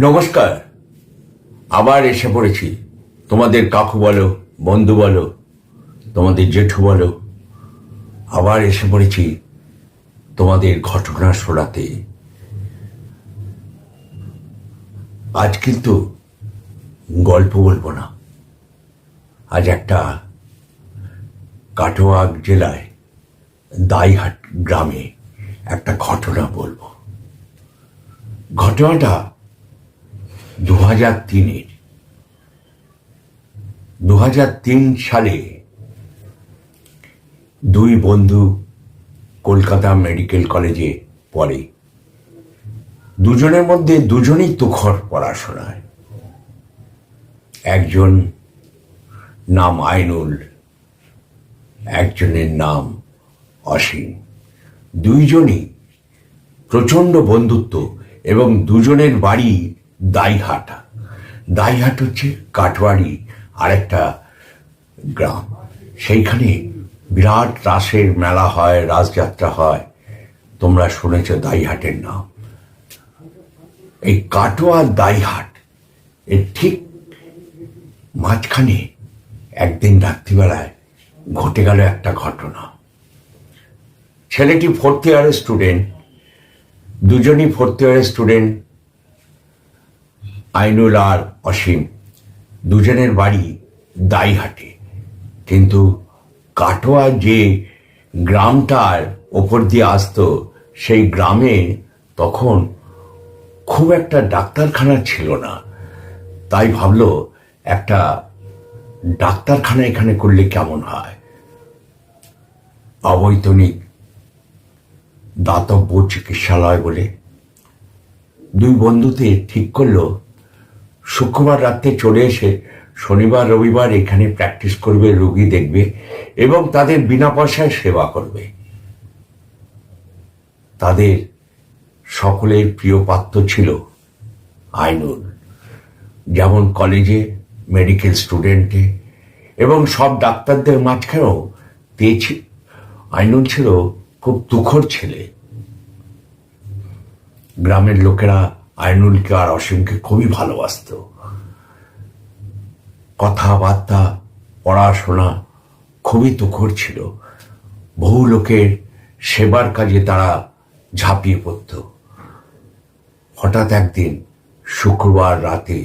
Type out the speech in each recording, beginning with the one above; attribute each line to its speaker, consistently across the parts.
Speaker 1: নমস্কার। আবার এসে পড়েছি। তোমাদের কাকু বলো, বন্ধু বলো, তোমাদের জেঠু বলো। আবার এসে পড়েছি তোমাদের ঘটনা শোনাতে। আজ কিন্তু গল্প বলব না। আজ একটা কাটোয়া জেলায় দাইহাট গ্রামে একটা ঘটনা বলব। ঘটনাটা দু হাজার তিনের। দু হাজার তিন সালে দুই বন্ধু কলকাতা মেডিকেল কলেজে পড়ে। দুজনের মধ্যে দুজনেই তুখর পড়াশোনায়। একজন নাম আইনুল, একজনের নাম অসীম। দুইজনই প্রচণ্ড বন্ধুত্ব এবং দুজনের বাড়ি দাইহাটা। দাইহাট হচ্ছে কাটওয়ারি আরেকটা গ্রাম। সেইখানে বিরাট রাসের মেলা হয়, রাসযাত্রা হয়। তোমরা শুনেছ দাইহাটের নাম। এই কাটোয়া দাইহাট, এর ঠিক মাঝখানে একদিন রাত্রিবেলায় ঘটে গেল একটা ঘটনা। ছেলেটি ফোর্থ ইয়ারের স্টুডেন্ট দুজনই ফোর্থ ইয়ারের স্টুডেন্ট আইনুল আর অসীম। দুজনের বাড়ি দাইহাটে। কিন্তু কাটোয়া যে গ্রামটার ওপর দিয়ে আসতো, সেই গ্রামে তখন খুব একটা ডাক্তারখানা ছিল না। তাই ভাবলো, একটা ডাক্তারখানা এখানে করলে কেমন হয়? অবৈতনিক দাতব্য চিকিৎসালয় বলে। দুই বন্ধুতে ঠিক করল শুক্রবার রাত্রে চলে এসে শনিবার, রবিবার এখানে প্র্যাকটিস করবে, রুগী দেখবে এবং তাদের বিনা পয়সায় সেবা করবে। তাদের সকলের প্রিয় পাত্র ছিল আইনুল। যেমন কলেজে মেডিকেল স্টুডেন্টে এবং সব ডাক্তারদের মাঝখানেও পেয়েছি আইনুল ছিল খুব দুঃখর ছেলে। গ্রামের লোকেরা আইনুলকে আর অসীমকে খুবই ভালোবাসত। কথাবার্তা, পড়াশোনা খুবই তুখর ছিল। বহু লোকের সেবার কাজে তারা ঝাঁপিয়ে পড়ত। হঠাৎ একদিন শুক্রবার রাতে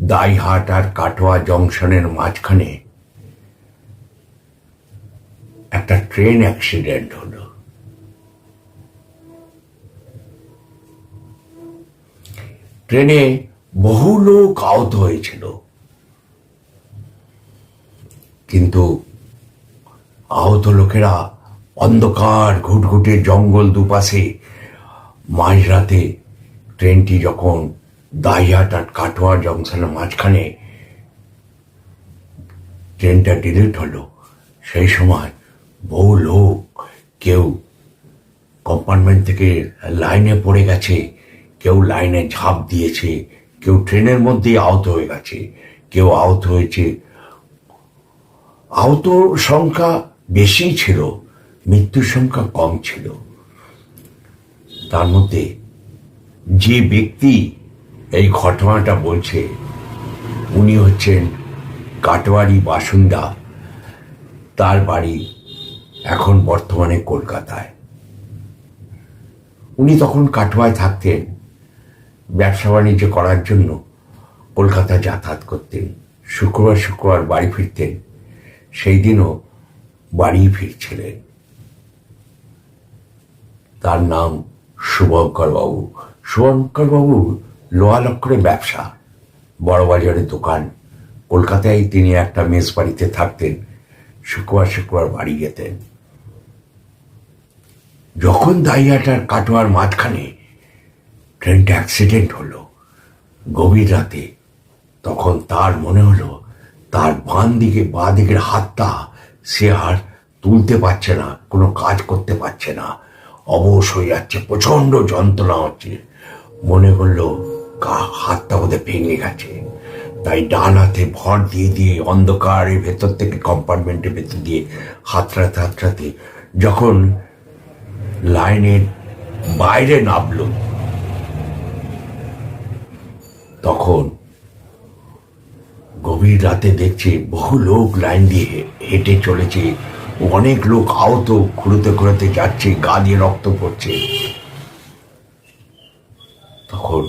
Speaker 1: দাইহাট আর কাটোয়া জংশনের মাঝখানে একটা ট্রেন অ্যাক্সিডেন্ট হলো। ট্রেনে বহু লোক আহত হয়েছিল। কিন্তু আহত লোকেরা অন্ধকার ঘুটঘুটে জঙ্গল দুপাশে মাঝরাতে ট্রেনটি যখন দাইহাট আর কাটোয়া জংশনের মাঝখানে ট্রেনটা ডিলিট হলো, সেই সময় বহু লোক কেউ কম্পার্টমেন্ট থেকে লাইনে পড়ে গেছে। কেউ লাইনে ঝাঁপ দিয়েছে, কেউ ট্রেনের মধ্যেই আহত হয়ে গেছে, কেউ আহত হয়েছে। আহত সংখ্যা বেশি ছিল, মৃত্যুর সংখ্যা কম ছিল। তার মধ্যে যে ব্যক্তি এই ঘটনাটা বলছে, উনি হচ্ছেন কাটোয়ারি বাসিন্দা। তার বাড়ি এখন বর্তমানে কলকাতায়। উনি তখন কাটোয়ায় থাকতেন। ব্যবসা বাণিজ্য করার জন্য কলকাতা যাতায়াত করতেন, শুক্রবার শুক্রবার বাড়ি ফিরতেন, সেই দিনও বাড়ি ফিরছিলেন। তার নাম শুভঙ্কর বাবু। শুভঙ্কর বাবু লোহা লক্করের ব্যবসা বড়বাজারের দোকান। কলকাতায় তিনি একটা মেস বাড়িতে থাকতেন, শুক্রবার শুক্রবার বাড়ি যেতেন। যখন দাইয়াটার কাটোয়ার মাঝখানে ট্রেনটা অ্যাক্সিডেন্ট হলো। গভীর রাতে তখন তার মনে হলো, তার বাঁ দিকে, বাঁ দিকের হাতটা সে আর তুলতে পারছে না, কোনো কাজ করতে পারছে না। অবশ হয়ে যাচ্ছে, প্রচণ্ড যন্ত্রণা হচ্ছে। মনে করল হাতটা ওদের ভেঙে গেছে। তাই ডান হাতে ভর দিয়ে দিয়ে, অন্ধকারের ভেতর থেকে কম্পার্টমেন্টের ভেতর দিয়ে, হাতড়াতে হাতড়াতে যখন লাইনের বাইরে নামলো তখন গভীর রাতে দেখছে বহু লোক লাইন দিয়ে হেঁটে চলেছে। অনেক লোক আহত, খুঁড়োতে খুঁড়োতে যাচ্ছে, গা দিয়ে রক্ত পড়ছে। তখন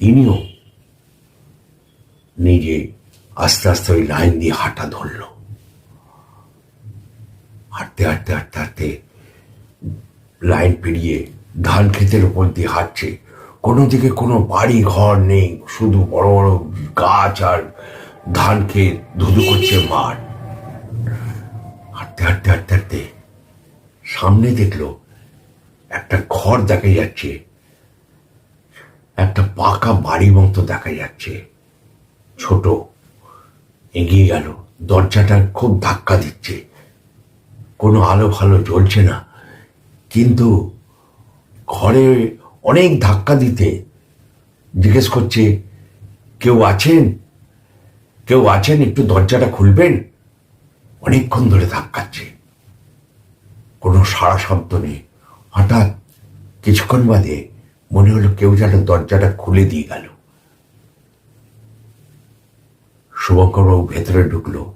Speaker 1: ইনিও নিজে আস্তে আস্তে ওই লাইন দিয়ে হাঁটা ধরল। হাঁটতে হাঁটতে হাঁটতে হাঁটতে লাইন পেরিয়ে ধান ক্ষেতের উপর দিয়ে হাঁটছে। কোনো দিকে কোনো বাড়ি ঘর নেই শুধু বড় বড় গাছ আর ধান ক্ষেত ধুধু করছে মাঠ। হাঁটতে হাঁটতে হাঁটতে হাঁটতে সামনে দেখল একটা ঘর দেখা যাচ্ছে একটা পাকা বাড়ি মতো দেখা যাচ্ছে। ছোট এগিয়ে গেল দরজাটা খুব ধাক্কা দিচ্ছে। কোনো আলো ফালো জ্বলছে না কিন্তু ঘরে অনেক ধাক্কা দিতে জিজ্ঞেস করছে, কেউ আছেন? কেউ আছেন? একটু দরজাটা খুলবেন? অনেকক্ষণ ধরে ধাক্কাচ্ছে। কোনো সাড়া শব্দ নেই। হঠাৎ কিছুক্ষণ বাদে মনে হলো কেউ যেন দরজাটা খুলে দিয়ে গেল। শুভঙ্করবাবু ভেতরে ঢুকলো।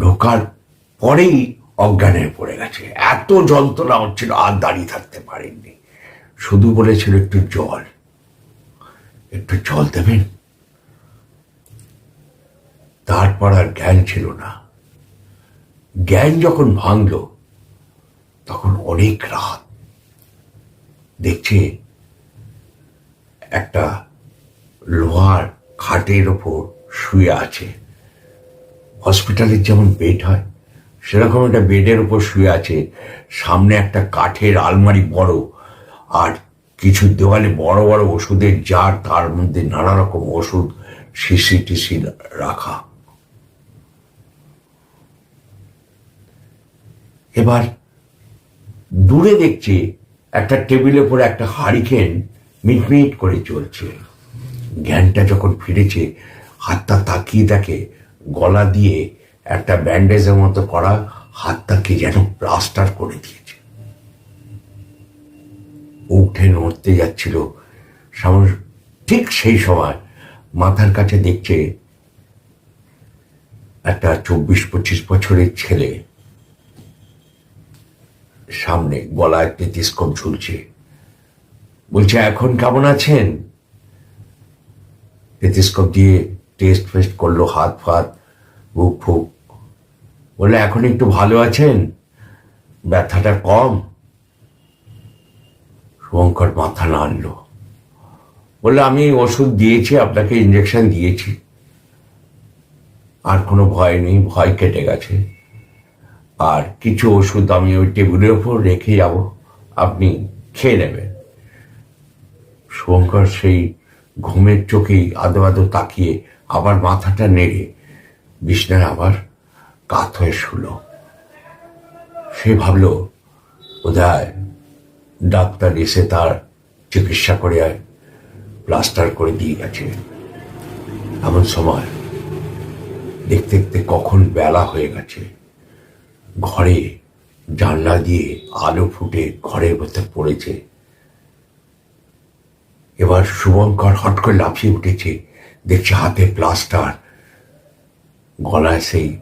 Speaker 1: ঢোকার পরেই অজ্ঞান পড়ে গেছে। এত যন্ত্রণা হচ্ছিল, আর দাঁড়িয়ে থাকতে পারেননি। শুধু বলেছিল একটু জল। একটু জল দেবেন? তারপর আর জ্ঞান ছিল না। জ্ঞান যখন ভাঙল, তখন অনেক রাত। দেখছে একটা লোহার খাটের ওপর শুয়ে আছে। হসপিটালের যেমন বেড হয়, সেরকম একটা বেডের উপর শুয়ে আছে। সামনে একটা কাঠের আলমারি বড়। আর কিছু দেওয়ালে বড় বড় ওষুধের জার, তার মধ্যে নানা রকম ওষুধ, শিশি টিসি রাখা। এবার দূরে দেখছি একটা টেবিলের উপরে একটা হারিকেন মিটমিট করে চলছে। জ্ঞানটা যখন ফিরেছে, হাতটা তাকিয়ে দেখে, গলা দিয়ে একটা ব্যান্ডেজের মতো করা হাতটাকে যেন প্লাস্টার করে দিয়েছে উঠে নড়তে যাচ্ছিল। সামনে ঠিক সেই সময় মাথার কাছে দেখছে একটা চব্বিশ পঁচিশ বছরের ছেলে। সামনে গলায় টেতিস্কোপ ঝুলছে। বলছে, এখন কেমন আছেন? টেতিস্কোপ দিয়ে টেস্ট ফেস্ট করল, হাত ফাত, বুক ফুক। বললে, এখন একটু ভালো আছেন? ব্যথাটা কম? শুভঙ্কর মাথা নাড়লো। বললে, আমি ওষুধ দিয়েছি, আপনাকে ইঞ্জেকশন দিয়েছি। আর কোনো ভয় নেই, ভয় কেটে গেছে। আর কিছু ওষুধ আমি ওই টেবিলের ওপর রেখে যাব, আপনি খেয়ে নেবেন। শুভঙ্কর সেই ঘুমের চোখেই আদো আদো তাকিয়ে আবার মাথাটা নেড়ে বিছনায় আবার কাত হয়ে শুল। সে ভাবল, বোধহয় ডাক্তার এসে তার চিকিৎসা করে প্লাস্টার করে দিয়ে গেছে। এমন সময় দেখতে দেখতে কখন বেলা হয়ে গেছে। ঘরে জানলা দিয়ে আলো ফুটে ঘরের ভেতর পড়েছে। এবার শুভঙ্কর হট করে লাফিয়ে উঠেছে, দেখছে হাতে প্লাস্টার। গলায় সেই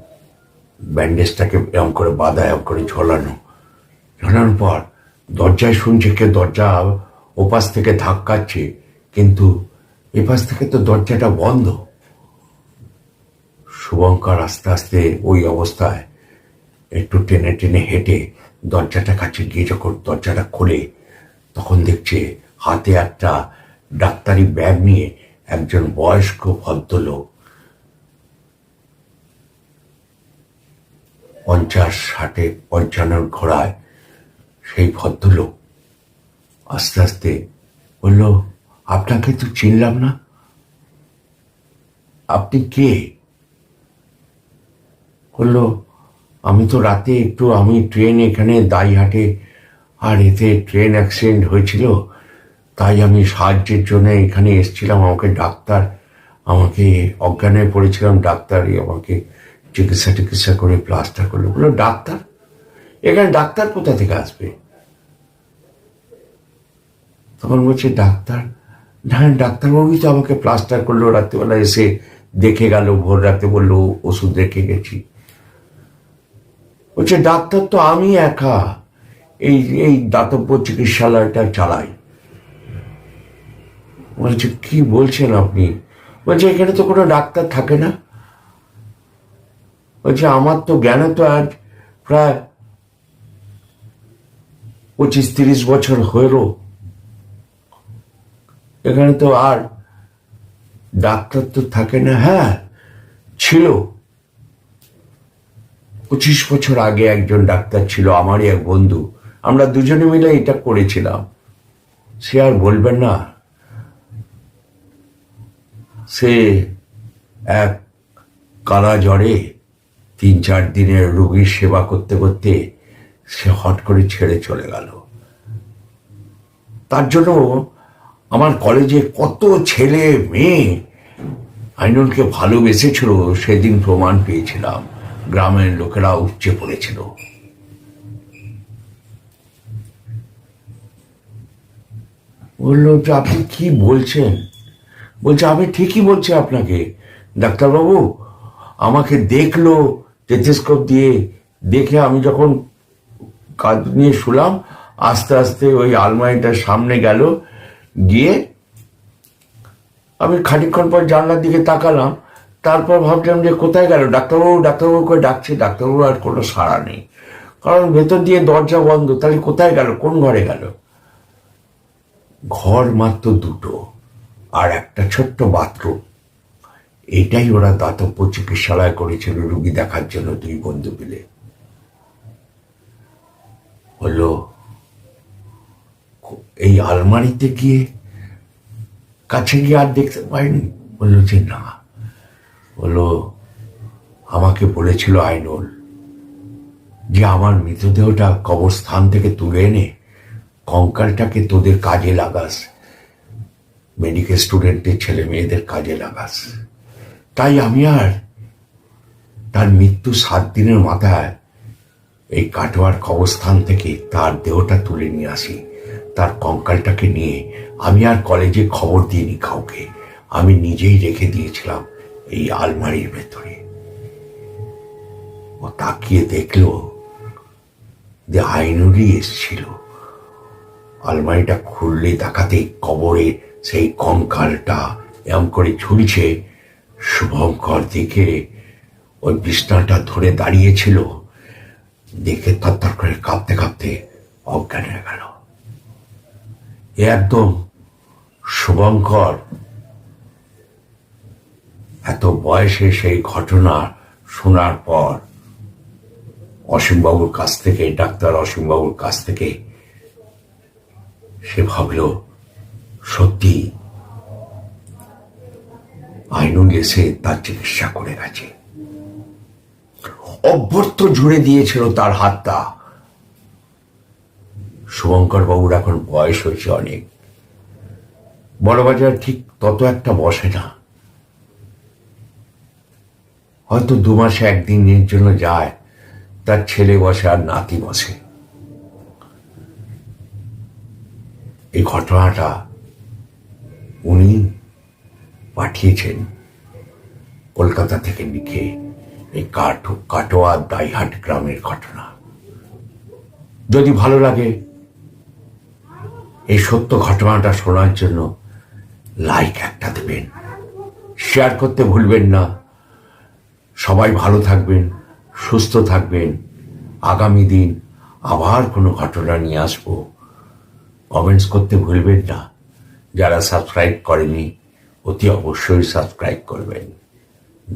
Speaker 1: ব্যান্ডেজটাকে এরম করে বাঁধা, এরম করে ঝোলানো। ঝোলানোর পর দরজায় শুনছে কে দরজা ওপাশ থেকে ধাক্কাচ্ছে, কিন্তু এপাশ থেকে তো দরজাটা বন্ধ। শুভঙ্কর আস্তে আস্তে ওই অবস্থায় একটু টেনে টেনে হেঁটে দরজাটা কাছে গিয়ে যখন দরজাটা খোলে, তখন দেখছে হাতে একটা ডাক্তারি ব্যাগ নিয়ে একজন বয়স্ক ভদ্রলোক। পঞ্চাশ ষাটে পঞ্চান্নর ঘোড়ায় সেই ভদ্রলোক আস্তে আস্তে বলল, আপনাকে তো চিনলাম না। আপনি কে? বলল, আমি তো রাতে একটু, আমি ট্রেন এখানে দাইহাটে, আর এতে ট্রেন অ্যাক্সিডেন্ট হয়েছিল, তাই আমি সাহায্যের জন্য এখানে এসেছিলাম। আমাকে ডাক্তার, আমাকে অজ্ঞান পড়েছিলাম, ডাক্তারই আমাকে চিকিৎসা টিকিৎসা করে প্লাস্টার করল। বলল, ডাক্তার? এখানে ডাক্তার কোথা থেকে আসবে? তখন বলছে, ডাক্তার হ্যাঁ ডাক্তারবাবুই তো আমাকে প্লাস্টার করল রাত্রিবেলা, এসে দেখে গেল, ভোর রাতে বলল, ওষুধ রেখে গেছি। বলছে, ডাক্তার তো আমি একা, এই এই দাতব্য চিকিৎসালয়টা চালাই। বলছে, কি বলছেন আপনি? বলছে, এখানে তো কোনো ডাক্তার থাকে না। বলছে, আমার তো জ্ঞানে তো আজ প্রায় পঁচিশ তিরিশ বছর হলো। এখানে তো আর ডাক্তার তো থাকে না হ্যাঁ ছিল। পঁচিশ বছর আগে একজন ডাক্তার ছিল, আমারই এক বন্ধু। আমরা দুজনে মিলে এটা করেছিলাম। সে আর বলবেন না। সে এক কালা জ্বরে তিন চার দিনের রোগীর সেবা করতে করতে সে হট করে ছেড়ে চলে গেল। তার জন্য আমার কলেজে কত ছেলে মেয়ে আইনুলকে ভালোবেসেছিল, সেদিন প্রমাণ পেয়েছিলাম। গ্রামের লোকেরা উপচে পড়েছিল। বলল যে আপনি কি বলছেন? বলছে, আমি ঠিকই বলছি আপনাকে। ডাক্তারবাবু, আমাকে দেখল টেথেস্কোপ দিয়ে। দেখে আমি যখন কাজ নিয়ে শুলাম, আস্তে আস্তে ওই আলমারিটার সামনে গেল, গিয়ে আমি খানিকক্ষণ পর জানলার দিকে তাকালাম, তারপর ভাবলাম যে কোথায় গেল? ডাক্তারবাবু ডাক্তারবাবু করে ডাকছে? ডাক্তারবাবু আর কোনো সাড়া নেই। কারণ ভেতর দিয়ে দরজা বন্ধ, তাহলে কোথায় গেল? কোন ঘরে গেল? ঘর মাত্র দুটো আর একটা ছোট্ট বাথরুম। এটাই ওরা দাতব্য চিকিৎসালয় করেছিল রুগী দেখার জন্য দুই বন্ধু মিলে। হলো, এই আলমারিতে গিয়ে কাছে গিয়ে আর দেখতে পাইনি? বলল যে না। বলল, আমাকে বলেছিল আইনুল যে আমার মৃতদেহটা কবরস্থান থেকে তুলে এনে কঙ্কালটাকে তোদের কাজে লাগাস মেডিকেল স্টুডেন্টের ছেলে মেয়েদের কাজে লাগাস। তাই আমি আর তার মৃত্যু সাত দিনের মাথায় এই কাটোয়ার কবরস্থান থেকে তার দেহটা তুলে নিয়ে আসি। তার কঙ্কালটাকে নিয়ে আমি আর কলেজে খবর দিইনি কাউকে। আমি নিজেই রেখে দিয়েছিলাম এই আলমারির ভেতরে। ও তাকিয়ে দেখল যে আইনুরই এসছিল। আলমারিটা খুললে তাকাতে কবরে সেই কঙ্কালটা এমন করে ঝুলছে। শুভঙ্কর দেখে ওই বিছনাটা ধরে দাঁড়িয়েছিল দেখে তত্তর করে কাঁপতে কাঁপতে অজ্ঞান হয়ে গেল। এ একদম শুভঙ্কর। এত বয়সে সেই ঘটনা শোনার পর অসীমবাবুর কাছ থেকে, ডাক্তার অসীমবাবুর কাছ থেকে সে ভাবল, সত্যি, আইনুল এসে তার চিকিৎসা করে গেছে। অভ্যর্থ ঝুড়ে দিয়েছিল তার হাতটা। শুভঙ্কর বাবুর এখন বয়স হয়েছে অনেক। বড়বাজার ঠিক তত একটা বসে না। হয়তো দু মাসে একদিনের জন্য যায়, তার ছেলে বসে আর নাতি বসে। এই ঘটনাটা উনি পাঠিয়েছেন কলকাতা থেকে লিখে। এই কাটো কাটোয়া দাইহাট গ্রামের ঘটনা। যদি ভালো লাগে, এই সত্য ঘটনাটা শোনার জন্য লাইক একটা দেবেন। শেয়ার করতে ভুলবেন না। সবাই ভালো থাকবেন, সুস্থ থাকবেন। আগামী দিন আবার কোনো ঘটনা নিয়ে আসব। কমেন্টস করতে ভুলবেন না। যারা সাবস্ক্রাইব করেনি, অতি অবশ্যই সাবস্ক্রাইব করবেন।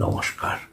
Speaker 1: নমস্কার।